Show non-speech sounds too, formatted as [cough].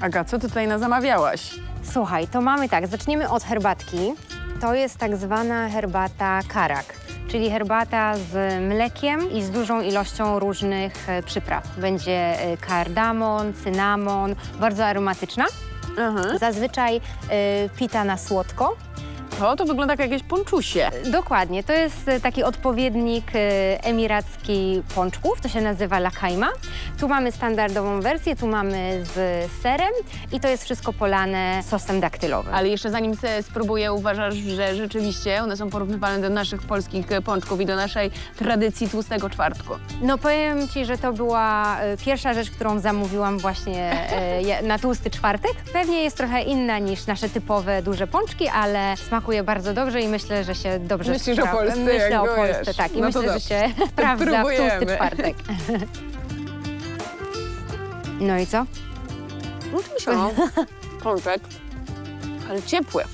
Aga, co ty tutaj nazamawiałaś? Słuchaj, to mamy tak, zaczniemy od herbatki. To jest tak zwana herbata karak, czyli herbata z mlekiem i z dużą ilością różnych e, przypraw. Będzie e, kardamon, cynamon, bardzo aromatyczna. Aha. Zazwyczaj e, pita na słodko. To, to wygląda jak jakieś ponczusie. Dokładnie, to jest e, taki odpowiednik e, emiracki pączków, to się nazywa lakaima. Tu mamy standardową wersję, tu mamy z serem i to jest wszystko polane sosem daktylowym. Ale jeszcze zanim spróbuję, uważasz, że rzeczywiście one są porównywalne do naszych polskich e, pączków i do naszej tradycji tłustego czwartku. No powiem Ci, że to była pierwsza rzecz, którą zamówiłam właśnie [laughs] na tłusty czwartek. Pewnie jest trochę inna niż nasze typowe duże pączki, ale smakuje bardzo dobrze i myślę, że się dobrze Myślisz o spra- Polsce, Myślę jak o go Polsce, jesz. tak. I No to myślę, że dobrze. się [laughs] sprawdza w tłusty Próbujemy. czwartek. [laughs] No i co? No. Pączek, ale ciepły.